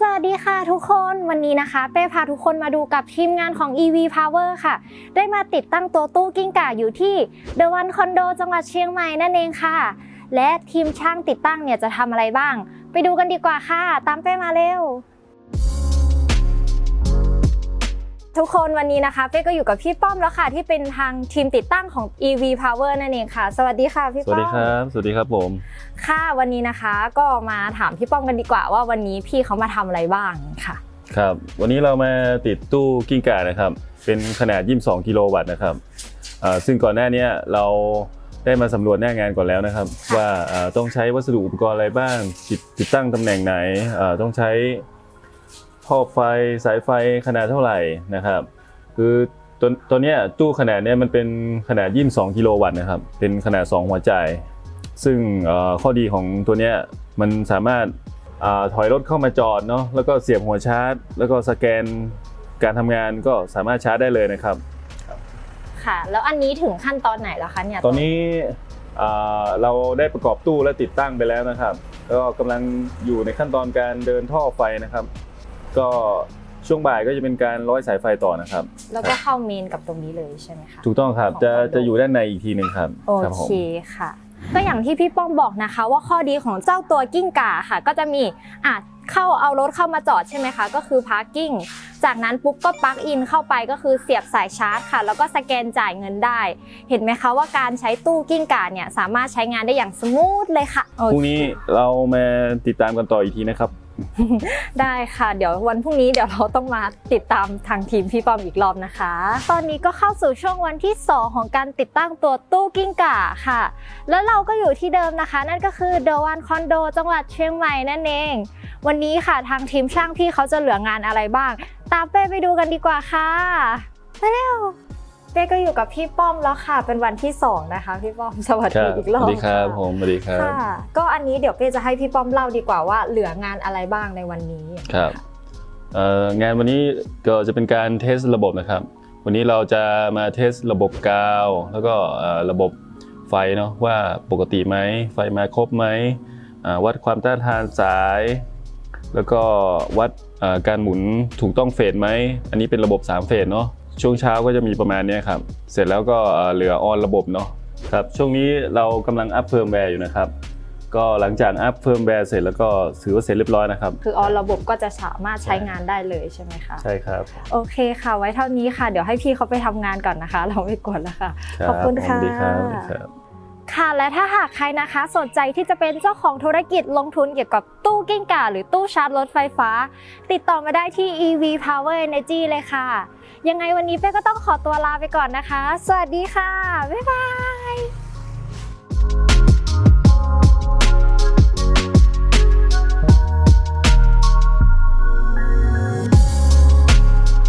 สวัสดีค่ะทุกคนวันนี้นะคะ เป้พาทุกคนมาดูกับทีมงานของ EV Power ค่ะ ได้มาติดตั้งตัวตู้กิ้งก่าอยู่ที่ The One Condo จังหวัดเชียงใหม่นั่นเองค่ะ และทีมช่างติดตั้งเนี่ยจะทำอะไรบ้าง ไปดูกันดีกว่าค่ะ ตามเป้มาเร็ว ทุกคนวันนี้นะคะเป้ก็อยู่กับพี่ป้อมแล้วค่ะที่เป็นทางทีมติดตั้งของ EV Power นั่นเองค่ะ สวัสดีค่ะพี่สวัสป้อมดีครับ สวัสดีครับผม ค่ะวันนี้นะคะก็มาถามพี่ป้อมกันดีกว่าว่าวันนี้พี่เขามาทำอะไรบ้างค่ะ ครับ วันนี้เรามาติดตู้กิ้งก่านะครับ เป็นขนาด 22 กิโลวัตต์นะครับอ่าซึ่งก่อนหน้านี้เราได้มาสำรวจหน้างานก่อนแล้วนะครับค่ะว่าอ่าต้องใช้วัสดุอุปกรณ์อะไรบ้างติดติดตั้งตำแหน่งไหนอ่าต้องใช้ ท่อไฟสายไฟขนาดเท่าไหร่นะครับ คือตัวตัวเนี้ยตู้ขนาดเนี้ยมันเป็นขนาด 22 กิโลวัตต์นะครับ เป็นขนาด 2 หัวใจ ซึ่งเอ่อข้อดีของตัวเนี้ยมันสามารถอาถอยรถเข้ามาจอดเนาะแล้วก็เสียบหัวชาร์จ แล้วก็สแกนการทำงานก็สามารถชาร์จได้เลยนะครับค่ะแล้วอันนี้ถึงขั้นตอนไหนแล้วคะเนี่ยตอนนี้อ่าเราได้ประกอบตู้และติดตั้งไปแล้วนะครับ ก็กำลังอยู่ในขั้นตอนการเดินท่อไฟนะครับ ก็ช่วงบ่ายก็จะเป็นการร้อยสายไฟต่อนะครับ แล้วก็เข้าเมนกับตรงนี้เลยใช่ไหมคะ ถูกต้องครับของจะคอนโดจะอยู่ด้านในอีกทีหนึ่งครับ โอครับผมเคค่ะ ก็อย่างที่พี่ป้อมบอกนะคะ ว่าข้อดีของเจ้าตัวกิ้งก่าค่ะ ก็จะมีอะเข้าเอารถเข้ามาจอดใช่ไหมคะ ก็คือพาร์กิ้ง จากนั้นปุ๊บก็ปลั๊กอินเข้าไปก็คือเสียบสายชาร์จค่ะ แล้วก็สแกนจ่ายเงินได้ เห็นไหมคะว่าการใช้ตู้กิ้งก่าเนี่ยสามารถใช้งานได้อย่างสมูทเลยค่ะโอพเครุ่งนี้เรามาติดตามกันต่ออีกทีนะครับ ได้ค่ะ เดี๋ยววันพรุ่งนี้เดี๋ยวเราต้องมาติดตามทางทีมพี่ปอมอีกรอบนะคะ ตอนนี้ก็เข้าสู่ช่วงวันที่ 2 ของการติดตั้งตัวตู้กิ้งก่าค่ะ แล้วเราก็อยู่ที่เดิมนะคะ นั่นก็คือ The One Condo จังหวัดเชียงใหม่นั่นเอง วันนี้ค่ะทางทีมช่างพี่เขาจะเหลืองานอะไรบ้าง ตามเป้ไปดูกันดีกว่าค่ะไปเร็ว เป้ก็อยู่กับพี่ป้อมแล้วค่ะ เป็นวันที่สองนะคะ พี่ป้อมสวัสคดีรับอีกสรอบวัสดีครับะผมสวัสดีครับค่ะก็อันนี้เดี๋ยวเป้จะให้พี่ป้อมเล่าดีกว่าว่าเหลืองานอะไรบ้างในวันนี้ครับเอ่องานวันนี้ก็จะเป็นการเทสระบบนะครับ วันนี้เราจะมาเทสระบบกาว แล้วก็เอ่อระบบไฟเนาะว่าปกติไหมไฟมาครบไหมอ่าวัดความต้านทานสาย แล้วก็วัดเอ่อการหมุนถูกต้องเฟสไหมอันนี้เป็นระบบ 3 เฟสเนาะ ช่วงเช้าก็จะมีประมาณเนี้ยครับ เสร็จแล้วก็เอ่อเหลือออนระบบเนาะครับช่วงนี้เรากำลังอัพเฟิร์มแวร์อยู่นะครับก็หลังจากอัพเฟิร์มแวร์เสร็จแล้วก็ถือว่าเสร็จเรียบร้อยนะครับ คือออนระบบก็จะสามารถใช้งานได้เลยใช่ไหมคะใช่ครับ โอเคค่ะ ไว้เท่านี้ค่ะ เดี๋ยวให้พี่เขาไปทำงานก่อนนะคะ เราไม่กวนแล้วค่ะรับขอบคุณค่ะ ค่ะ และถ้าหากใครนะคะสนใจที่จะเป็นเจ้าของธุรกิจลงทุนเกี่ยวกับตู้กิ้งก่าหรือตู้ชาร์จรถไฟฟ้า ติดต่อมาได้ที่ EV Power Energy เลยค่ะ ยังไงวันนี้เป้ก็ต้องขอตัวลาไปก่อนนะคะ สวัสดีค่ะ บ๊ายบาย